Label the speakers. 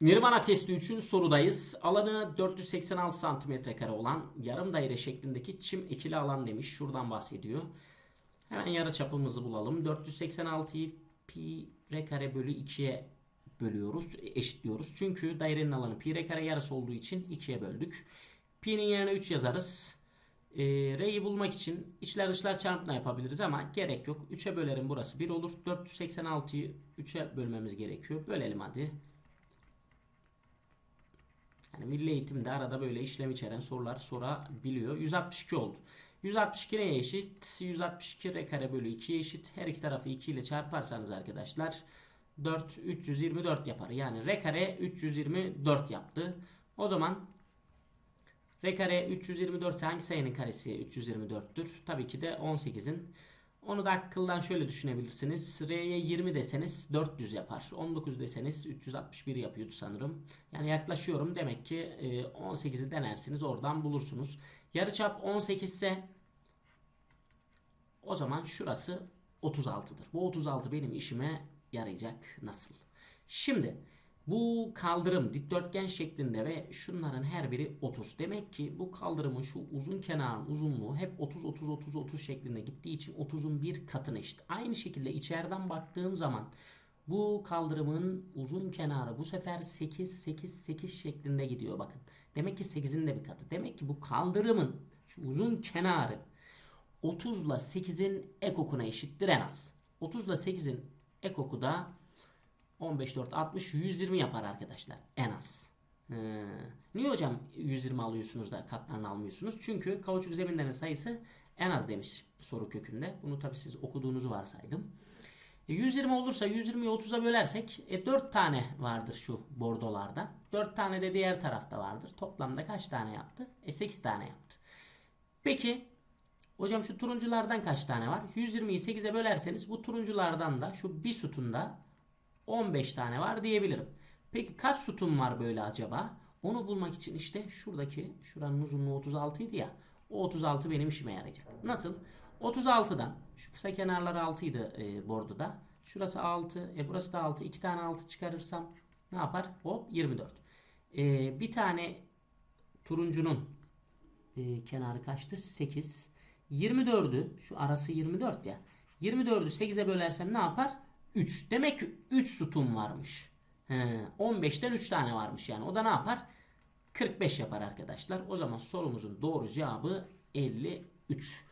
Speaker 1: Nirvana testi 3'ün sorudayız. Alanı 486 santimetre kare olan yarım daire şeklindeki çim ekili alan demiş. Şuradan bahsediyor. Hemen yarı çapımızı bulalım. 486'yı pi r kare bölü 2'ye bölüyoruz. Eşitliyoruz. Çünkü dairenin alanı pi r kare yarısı olduğu için 2'ye böldük. Pi'nin yerine 3 yazarız. E, R'yi bulmak için içler dışlar çarpımla yapabiliriz ama gerek yok. 3'e bölerim burası 1 olur. 486'yı 3'e bölmemiz gerekiyor. Bölelim hadi. Yani milli eğitimde arada böyle işlem içeren sorular sorabiliyor. 162 oldu. 162 neye eşit? 162 r kare bölü 2'ye eşit. Her iki tarafı 2 ile çarparsanız arkadaşlar 4 324 yapar. Yani r kare 324 yaptı. O zaman r kare 324 hangi sayının karesi 324'tür? Tabii ki de 18'in. Onu da akıldan şöyle düşünebilirsiniz. R'ye 20 deseniz 400 yapar. 19 deseniz 361 yapıyordu sanırım. Yani yaklaşıyorum. Demek ki e, 18'i denersiniz. Oradan bulursunuz. Yarıçap 18 ise o zaman şurası 36'dır. Bu 36 benim işime yarayacak. Nasıl? Şimdi bu kaldırım dikdörtgen şeklinde ve şunların her biri 30. Demek ki bu kaldırımın şu uzun kenarın uzunluğu hep 30 30 30 30 şeklinde gittiği için 30'un bir katına eşit. Aynı şekilde içeriden baktığım zaman bu kaldırımın uzun kenarı bu sefer 8 8 8 şeklinde gidiyor bakın. Demek ki 8'in de bir katı. Demek ki bu kaldırımın şu uzun kenarı 30 ile 8'in ekokuna eşittir en az. 30 ile 8'in ekoku da 15 4 60 120 yapar arkadaşlar en az. Ee, niye hocam 120 alıyorsunuz da katlarını almıyorsunuz? Çünkü kauçuk zeminlerin sayısı en az demiş soru kökünde. Bunu tabi siz okuduğunuzu varsaydım. E, 120 olursa 120'yi 30'a bölersek e, 4 tane vardır şu bordolarda. 4 tane de diğer tarafta vardır. Toplamda kaç tane yaptı? E 8 tane yaptı. Peki hocam şu turunculardan kaç tane var? 120'yi 8'e bölerseniz bu turunculardan da şu bir sütunda 15 tane var diyebilirim. Peki kaç sütun var böyle acaba? Onu bulmak için işte şuradaki şuranın uzunluğu 36 idi ya. O 36 benim işime yarayacak. Nasıl? 36'dan şu kısa kenarları 6 idi e, bordoda. Şurası 6. E burası da 6. 2 tane 6 çıkarırsam ne yapar? Hop 24. E, bir tane turuncunun e, kenarı kaçtı? 8. 24'ü şu arası 24 ya. 24'ü 8'e bölersem ne yapar? 3. Demek ki 3 sütun varmış. He, 15'ten 3 tane varmış yani. O da ne yapar? 45 yapar arkadaşlar. O zaman sorumuzun doğru cevabı 53.